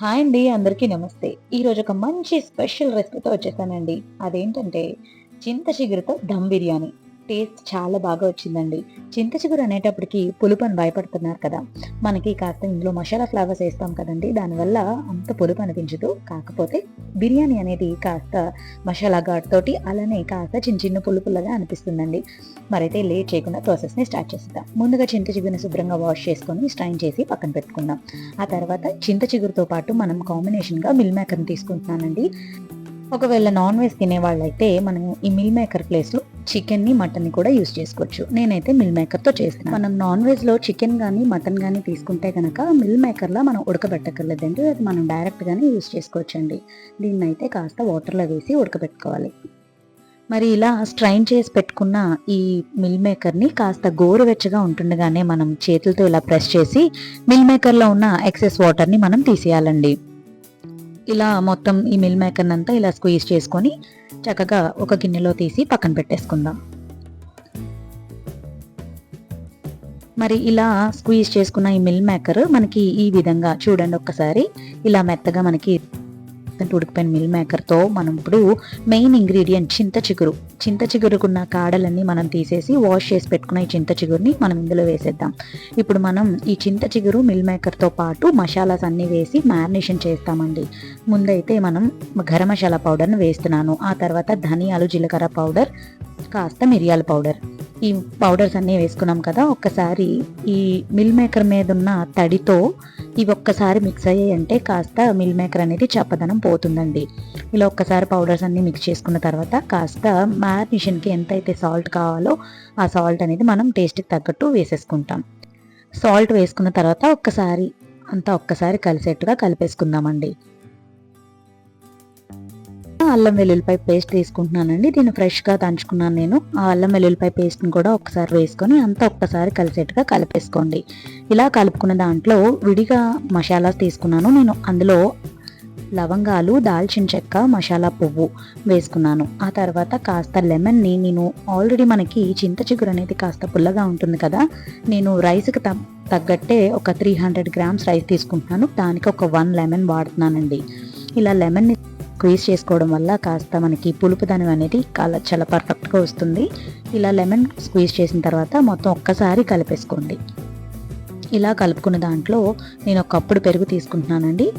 Hi అండి అందరికీ నమస్తే. ఈరోజు ఒక మంచి స్పెషల్ రెసిపీతో వచ్చేసానండి. అదేంటంటే చింత చిగురుతో దమ్ బిర్యానీ. టేస్ట్ చాలా బాగా వచ్చిందండి. చింత చిగురు అనేటప్పటికి పులుపు అని భయపడుతున్నారు కదా. మనకి కాస్త ఇందులో మసాలా ఫ్లేవర్స్ వేస్తాం కదండి. దానివల్ల అంత పులుపు అనిపించదు. కాకపోతే బిర్యానీ అనేది కాస్త మసాలా ఘాట్ తోటి అలానే కాస్త చిన్న చిన్న పులుపులుగా అనిపిస్తుందండి. మరైతే లేట్ చేయకుండా ప్రాసెస్ని స్టార్ట్ చేసేద్దాం. ముందుగా చింత చిగురుని శుభ్రంగా వాష్ చేసుకొని స్ట్రైన్ చేసి పక్కన పెట్టుకుందాం. ఆ తర్వాత చింత చిగురుతో పాటు మనం కాంబినేషన్గా మిల్ మేకర్ని తీసుకుంటున్నానండి. ఒకవేళ నాన్ వెజ్ తినే వాళ్ళైతే మనం ఈ మిల్ మేకర్ ప్లేస్లో చికెన్ని మటన్ని కూడా యూస్ చేసుకోవచ్చు. నేనైతే మిల్ మేకర్తో చేస్తాను మనం నాన్ వెజ్లో చికెన్ కానీ మటన్ కానీ తీసుకుంటే కనుక మిల్ మేకర్లో మనం ఉడకబెట్టక్కర్లేదండి అది మనం డైరెక్ట్గానే యూస్ చేసుకోవచ్చండి. దీన్ని అయితే కాస్త వాటర్లో వేసి ఉడకబెట్టుకోవాలి. మరి ఇలా స్ట్రైన్ చేసి పెట్టుకున్న ఈ మిల్ మేకర్ని కాస్త గోరువెచ్చగా ఉంటుండగానే మనం చేతులతో ఇలా ప్రెస్ చేసి మిల్ మేకర్లో ఉన్న ఎక్సెస్ వాటర్ని మనం తీసేయాలండి. ఇలా మొత్తం ఈ మిల్ మేకర్ అంతా ఇలా స్క్వీజ్ చేసుకొని చక్కగా ఒక గిన్నెలో తీసి పక్కన పెట్టేసుకుందాం. మరి ఇలా స్క్వీజ్ చేసుకున్న ఈ మిల్ మేకర్ మనకి ఈ విధంగా చూడండి ఒక్కసారి ఇలా మెత్తగా మనకి ఉడికిపోయిన మిల్ మేకర్తో మనం ఇప్పుడు మెయిన్ ఇంగ్రీడియంట్ చింత చిగురు. చింత చిగురుకున్న కాడలన్నీ మనం తీసేసి వాష్ చేసి పెట్టుకున్న ఈ చింత చిగురుని మనం ఇందులో వేసేద్దాం. ఇప్పుడు మనం ఈ చింత చిగురు మిల్ మేకర్తో పాటు మసాలాస్ అన్నీ వేసి మ్యారినేషన్ చేస్తామండి. ముందైతే మనం గరం మసాలా పౌడర్ని వేస్తున్నాను. ఆ తర్వాత ధనియాలు జీలకర్ర పౌడర్ కాస్త మిరియాల పౌడర్ ఈ పౌడర్స్ అన్నీ వేసుకున్నాం కదా ఒక్కసారి ఈ మిల్ మేకర్ మీద ఉన్న తడితో ఇవి ఒక్కసారి మిక్స్ అయ్యాయంటే కాస్త మిల్ మేకర్ అనేది చప్పదనం పోతుందండి. ఇలా ఒక్కసారి పౌడర్స్ అన్నీ మిక్స్ చేసుకున్న తర్వాత కాస్త మ్యారినేషన్కి ఎంతైతే సాల్ట్ కావాలో ఆ సాల్ట్ అనేది మనం టేస్ట్కి తగ్గట్టు వేసేసుకుంటాం. సాల్ట్ వేసుకున్న తర్వాత ఒక్కసారి అంతా ఒక్కసారి కలిసేట్టుగా కలిపేసుకుందామండి. అల్లం వెల్లుల్లిపాయ పేస్ట్ తీసుకుంటున్నానండి. దీన్ని ఫ్రెష్గా దంచుకున్నాను నేను. ఆ అల్లం వెల్లుల్లిపాయ పేస్ట్ని కూడా ఒకసారి వేసుకొని అంతా ఒక్కసారి కలిసేట్టుగా కలిపేసుకోండి. ఇలా కలుపుకున్న దాంట్లో విడిగా మసాలాస్ తీసుకున్నాను. నేను అందులో లవంగాలు దాల్చిన చెక్క మసాలా పువ్వు వేసుకున్నాను. ఆ తర్వాత కాస్త లెమన్ని నేను ఆల్రెడీ మనకి చింత చిగురు అనేది కాస్త పుల్లగా ఉంటుంది కదా నేను రైస్కి తగ్గట్టే ఒక త్రీ హండ్రెడ్ గ్రామ్స్ రైస్ తీసుకుంటున్నాను. దానికి ఒక వన్ లెమన్ వాడుతున్నానండి. ఇలా లెమన్ని స్క్వీజ్ చేసుకోవడం వల్ల కాస్త మనకి పులుపుదనం అనేది చాలా చాలా పర్ఫెక్ట్గా వస్తుంది. ఇలా లెమన్ స్క్వీజ్ చేసిన తర్వాత మొత్తం ఒక్కసారి కలిపేసుకోండి. ఇలా కలుపుకున్న దాంట్లో నేను ఒక కప్పుడు పెరుగు తీసుకుంటున్నానండి.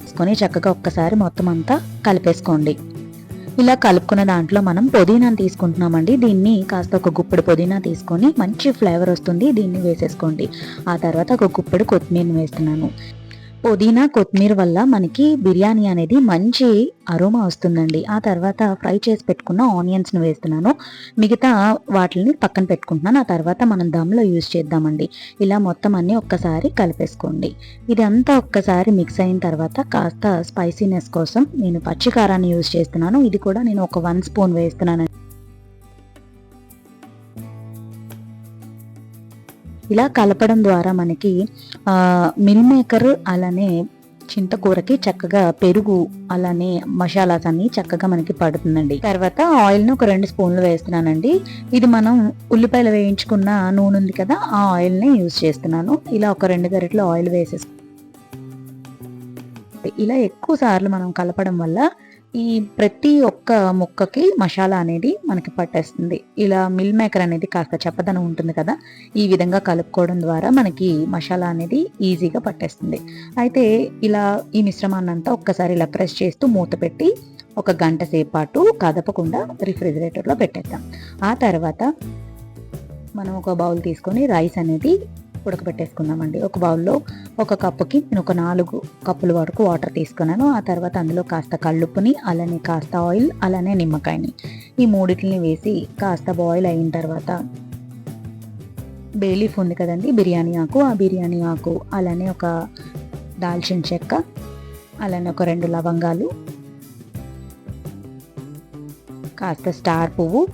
తీసుకొని చక్కగా ఒక్కసారి మొత్తం అంతా కలిపేసుకోండి. ఇలా కలుపుకున్న దాంట్లో మనం పుదీనాను తీసుకుంటున్నామండి. దీన్ని కాస్త ఒక గుప్పెడు పుదీనా తీసుకొని మంచి ఫ్లేవర్ వస్తుంది. దీన్ని వేసేసుకోండి. ఆ తర్వాత ఒక గుప్పెడు కొత్తిమీరని వేస్తున్నాను. పుదీనా కొత్తిమీర వల్ల మనకి బిర్యానీ అనేది మంచి అరోమా వస్తుందండి. ఆ తర్వాత ఫ్రై చేసి పెట్టుకున్న ఆనియన్స్ని వేస్తున్నాను. మిగతా వాటిని పక్కన పెట్టుకుంటున్నాను. ఆ తర్వాత మనం దమ్లో యూజ్ చేద్దామండి. ఇలా మొత్తం అన్నీ ఒక్కసారి కలిపేసుకోండి. ఇదంతా ఒక్కసారి మిక్స్ అయిన తర్వాత కాస్త స్పైసీనెస్ కోసం నేను పచ్చికారాన్ని యూజ్ చేస్తున్నాను. ఇది కూడా నేను ఒక వన్ స్పూన్ వేస్తున్నాను ఇలా కలపడం ద్వారా మనకి మిల్ మేకర్ అలానే చింతకూరకి చక్కగా పెరుగు అలానే మసాలాస్ అన్ని చక్కగా మనకి పడుతుందండి. తర్వాత ఆయిల్ను ఒక రెండు స్పూన్లు వేస్తున్నానండి. ఇది మనం ఉల్లిపాయలు వేయించుకున్న నూనె ఉంది కదా ఆ ఆయిల్ని యూజ్ చేస్తున్నాను. ఇలా ఒక రెండు గరిటలు ఆయిల్ వేసేసి ఇలా ఎక్కువ సార్లు మనం కలపడం వల్ల ఈ ప్రతి ఒక్క ముక్కకి మసాలా అనేది మనకి పట్టేస్తుంది. ఇలా మిల్ మేకర్ అనేది కాస్త చెప్పదనం ఉంటుంది కదా ఈ విధంగా కలుపుకోవడం ద్వారా మనకి మసాలా అనేది ఈజీగా పట్టేస్తుంది. అయితే ఇలా ఈ మిశ్రమాన్ని అంతా ఒక్కసారి ఇలా ప్రెస్ చేస్తూ మూత పెట్టి ఒక గంట సేపు పాటు కదపకుండా రిఫ్రిజిరేటర్లో పెట్టేద్దాం. ఆ తర్వాత మనం ఒక బౌల్ తీసుకొని రైస్ అనేది ఉడకబెట్టేసుకుందామండి. ఒక బౌల్లో ఒక కప్పుకి నేను ఒక నాలుగు కప్పుల వరకు వాటర్ తీసుకున్నాను. ఆ తర్వాత అందులో కాస్త కళ్ళుప్పుని అలానే కాస్త ఆయిల్ అలానే నిమ్మకాయని. ఈ మూడిటిని వేసి కాస్త బాయిల్ అయిన తర్వాత బేలీఫ్ ఉంది కదండి బిర్యానీ ఆకు. ఆ బిర్యానీ ఆకు అలానే ఒక దాల్చిన చెక్క అలానే ఒక రెండు లవంగాలు కాస్త స్టార్ పువ్వు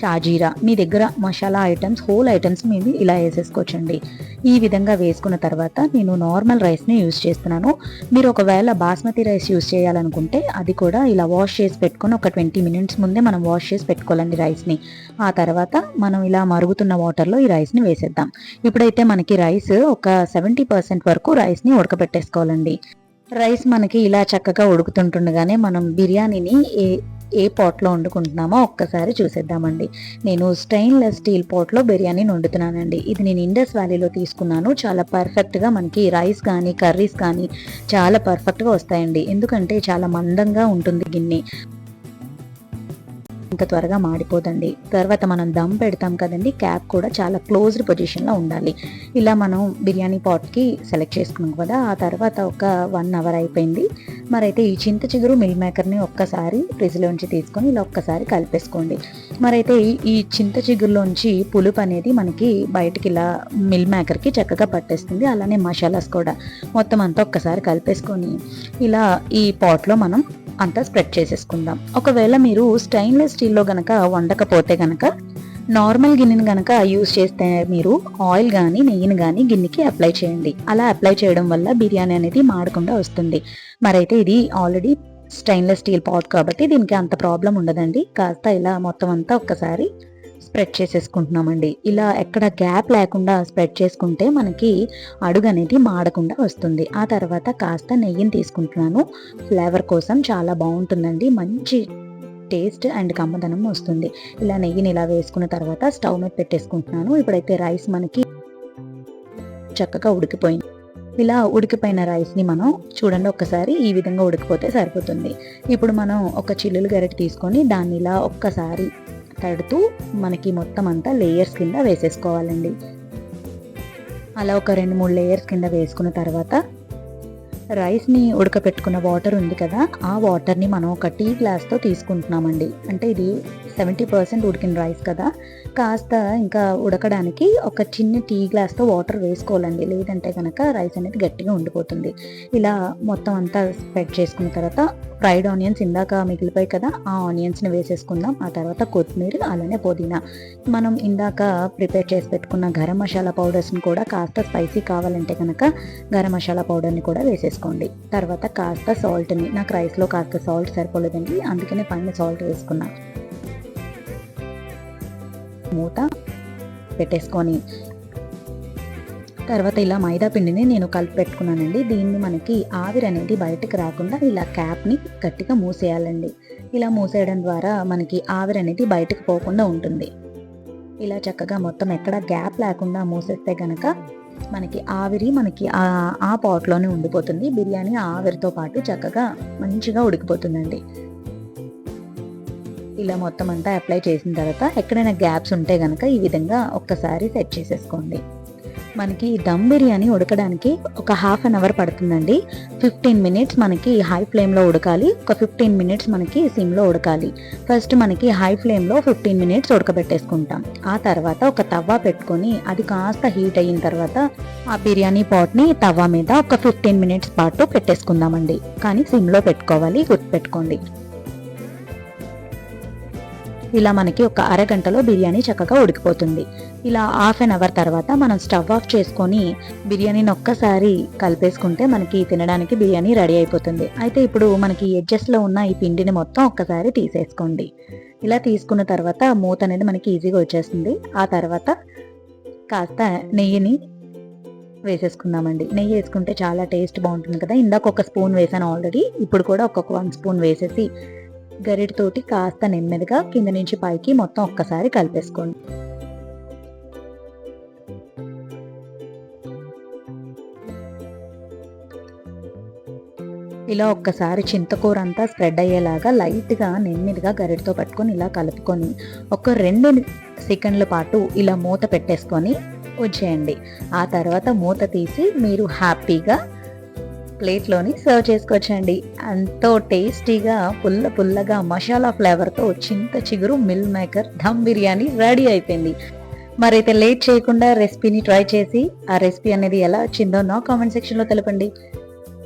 షాజీరా. మీ దగ్గర మసాలా ఐటమ్స్ హోల్ ఐటమ్స్ మీరు ఇలా వేసేసుకోవచ్చండి. ఈ విధంగా వేసుకున్న తర్వాత నేను నార్మల్ రైస్ని యూస్ చేస్తున్నాను. మీరు ఒకవేళ బాస్మతి రైస్ యూస్ చేయాలనుకుంటే అది కూడా ఇలా వాష్ చేసి పెట్టుకొని ఒక ట్వంటీ మినిట్స్ ముందే మనం వాష్ చేసి పెట్టుకోవాలండి రైస్ని. ఆ తర్వాత మనం ఇలా మరుగుతున్న వాటర్లో ఈ రైస్ని వేసేద్దాం. ఇప్పుడైతే మనకి రైస్ ఒక సెవెంటీ పర్సెంట్ వరకు రైస్ని ఉడకబెట్టేసుకోవాలండి. రైస్ మనకి ఇలా చక్కగా ఉడుకుతుంటుండగానే మనం బిర్యానీని ఏ పాట్లో వండుకుంటున్నామో ఒక్కసారి చూసేద్దామండి. నేను స్టెయిన్లెస్ స్టీల్ పాట్లో బిర్యానీని వండుతున్నానండి ఇది నేను ఇండస్ వ్యాలీలో తీసుకున్నాను. చాలా పర్ఫెక్ట్గా మనకి రైస్ కానీ కర్రీస్ కానీ చాలా పర్ఫెక్ట్గా వస్తాయండి. ఎందుకంటే చాలా మందంగా ఉంటుంది గిన్నె. ఇంకా త్వరగా మాడిపోదండి. తర్వాత మనం దమ్ పెడతాం కదండి. క్యాప్ కూడా చాలా క్లోజ్డ్ పొజిషన్లో ఉండాలి. ఇలా మనం బిర్యానీ పాట్కి సెలెక్ట్ చేసుకున్నాం కదా. ఆ తర్వాత ఒక వన్ అవర్ అయిపోయింది. మరైతే ఈ చింత చిగురు మిల్ మేకర్ని ఒక్కసారి ఫ్రిడ్జ్లోంచి తీసుకొని ఇలా ఒక్కసారి కలిపేసుకోండి. మరైతే ఈ చింత చిగురులోంచి పులుపు అనేది మనకి బయటికి ఇలా మిల్ మేకర్కి చక్కగా పట్టేస్తుంది. అలానే మసాలాస్ కూడా మొత్తం అంతా ఒక్కసారి కలిపేసుకొని ఇలా ఈ పాట్లో మనం అంతా స్ప్రెడ్ చేసేసుకుందాం. ఒకవేళ మీరు స్టెయిన్లెస్ స్టీల్లో గనక వండకపోతే గనక నార్మల్ గిన్నెని కనుక యూస్ చేస్తే మీరు ఆయిల్ కానీ నెయ్యిని కానీ గిన్నెకి అప్లై చేయండి. అలా అప్లై చేయడం వల్ల బిర్యానీ అనేది మాడకుండా వస్తుంది. మరైతే ఇది ఆల్రెడీ స్టెయిన్లెస్ స్టీల్ పాట్ కాబట్టి దీనికి అంత ప్రాబ్లం ఉండదండి. కాస్త ఇలా మొత్తం అంతా ఒక్కసారి స్ప్రెడ్ చేసేసుకుంటున్నామండి. ఇలా ఎక్కడ గ్యాప్ లేకుండా స్ప్రెడ్ చేసుకుంటే మనకి అడుగు అనేది మాడకుండా వస్తుంది. ఆ తర్వాత కాస్త నెయ్యిని తీసుకుంటున్నాను. ఫ్లేవర్ కోసం చాలా బాగుంటుందండి. మంచి టేస్ట్ అండ్ కమ్మదనం వస్తుంది. ఇలా నెయ్యిని ఇలా వేసుకున్న తర్వాత స్టవ్ మీద పెట్టేసుకుంటున్నాను. ఇప్పుడైతే రైస్ మనకి చక్కగా ఉడికిపోయింది. ఇలా ఉడికిపోయిన రైస్ని మనం చూడండి ఒక్కసారి ఈ విధంగా ఉడికిపోతే సరిపోతుంది. ఇప్పుడు మనం ఒక చిల్లులు గరిటె తీసుకొని దాన్ని ఇలా ఒక్కసారి తడుతూ మనకి మొత్తం అంతా లేయర్స్ కింద వేసేసుకోవాలండి. అలా ఒక రెండు మూడు లేయర్స్ కింద వేసుకున్న తర్వాత రైస్ని ఉడకపెట్టుకున్న వాటర్ ఉంది కదా ఆ వాటర్ని మనం ఒక టీ గ్లాస్తో తీసుకుంటున్నామండి. అంటే ఇది సెవెంటీ పర్సెంట్ ఉడికిన రైస్ కదా. కాస్త ఇంకా ఉడకడానికి ఒక చిన్న టీ గ్లాస్తో వాటర్ వేసుకోవాలండి. లేదంటే కనుక రైస్ అనేది గట్టిగా ఉండిపోతుంది. ఇలా మొత్తం అంతా స్ప్రెడ్ చేసుకున్న తర్వాత ఫ్రైడ్ ఆనియన్స్ ఇందాక మిగిలిపోయి కదా ఆ ఆనియన్స్ని వేసేసుకుందాం. ఆ తర్వాత కొత్తిమీర అలానే పుదీనా. మనం ఇందాక ప్రిపేర్ చేసి పెట్టుకున్న గరం మసాలా పౌడర్స్ని కూడా కాస్త స్పైసీ కావాలంటే కనుక గరం మసాలా పౌడర్ని కూడా వేసేసుకోండి. తర్వాత కాస్త సాల్ట్ని నాకు రైస్లో కాస్త సాల్ట్ సరిపోలేదండి అందుకనే పైన సాల్ట్ వేసుకున్నాను మూత పెట్టేసుకొని తర్వాత ఇలా మైదా పిండిని నేను కలిపి పెట్టుకున్నానండి. దీన్ని మనకి ఆవిరి అనేది బయటకు రాకుండా ఇలా క్యాప్ని గట్టిగా మూసేయాలండి. ఇలా మూసేయడం ద్వారా మనకి ఆవిరి అనేది బయటకు పోకుండా ఉంటుంది. ఇలా చక్కగా మొత్తం ఎక్కడ గ్యాప్ లేకుండా మూసేస్తే కనుక మనకి ఆవిరి మనకి ఆ పాట్లోనే ఉండిపోతుంది. బిర్యానీ ఆవిరితో పాటు చక్కగా మంచిగా ఉడికిపోతుందండి. ఇలా మొత్తం అంతా అప్లై చేసిన తర్వాత ఎక్కడైనా గ్యాప్స్ ఉంటే కనుక ఈ విధంగా ఒక్కసారి సెట్ చేసేసుకోండి. మనకి దమ్ బిర్యానీ ఉడకడానికి ఒక హాఫ్ అన్ అవర్ పడుతుందండి. ఫిఫ్టీన్ మినిట్స్ మనకి హై ఫ్లేమ్లో ఉడకాలి. ఒక ఫిఫ్టీన్ మినిట్స్ మనకి సిమ్లో ఉడకాలి. ఫస్ట్ మనకి హై ఫ్లేమ్లో ఫిఫ్టీన్ మినిట్స్ ఉడకబెట్టేసుకుంటాం. ఆ తర్వాత ఒక తవ్వ పెట్టుకొని అది కాస్త హీట్ అయిన తర్వాత ఆ బిర్యానీ పాట్ని తవ్వ మీద ఒక ఫిఫ్టీన్ మినిట్స్ పాటు పెట్టేసుకుందామండి. కానీ సిమ్లో పెట్టుకోవాలి గుర్తుపెట్టుకోండి. ఇలా మనకి ఒక అరగంటలో బిర్యానీ చక్కగా ఉడికిపోతుంది. ఇలా హాఫ్ అన్ అవర్ తర్వాత మనం స్టవ్ ఆఫ్ చేసుకొని బిర్యానీని ఒక్కసారి కలిపేసుకుంటే మనకి తినడానికి బిర్యానీ రెడీ అయిపోతుంది. అయితే ఇప్పుడు మనకి ఎడ్జస్ట్లో ఉన్న ఈ పిండిని మొత్తం ఒక్కసారి తీసేసుకోండి. ఇలా తీసుకున్న తర్వాత మూత అనేది మనకి ఈజీగా వచ్చేస్తుంది. ఆ తర్వాత కాస్త నెయ్యిని వేసేసుకుందామండి. నెయ్యి వేసుకుంటే చాలా టేస్ట్ బాగుంటుంది కదా. ఇందాక ఒక స్పూన్ వేసాను ఆల్రెడీ ఇప్పుడు కూడా ఒక్కొక్క వన్ స్పూన్ వేసేసి గరిటతోటి కాస్త నెమ్మదిగా కింద నుంచి పైకి మొత్తం ఒక్కసారి కలిపేసుకోండి. ఇలా ఒక్కసారి చింతకూర అంతా స్ప్రెడ్ అయ్యేలాగా లైట్గా నెమ్మదిగా గరిటతో పట్టుకొని ఇలా కలుపుకొని ఒక రెండు సెకండ్ల పాటు ఇలా మూత పెట్టేసుకొని వచ్చేయండి. ఆ తర్వాత మూత తీసి మీరు హ్యాపీగా ప్లేట్లోని సర్వ్ చేసుకోవచ్చండి. ఎంతో టేస్టీగా పుల్ల పుల్లగా మసాలా ఫ్లేవర్తో చింత చిగురు meal maker dum biryani ready అయిపోయింది. మరైతే లేట్ చేయకుండా రెసిపీని ట్రై చేసి ఆ రెసిపీ అనేది ఎలా వచ్చిందో నా కామెంట్ సెక్షన్లో తెలపండి.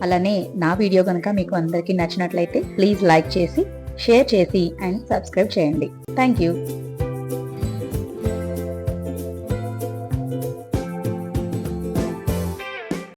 అలానే నా వీడియో కనుక మీకు అందరికీ నచ్చినట్లయితే ప్లీజ్ లైక్ చేసి షేర్ చేసి అండ్ సబ్స్క్రైబ్ చేయండి. Thank you.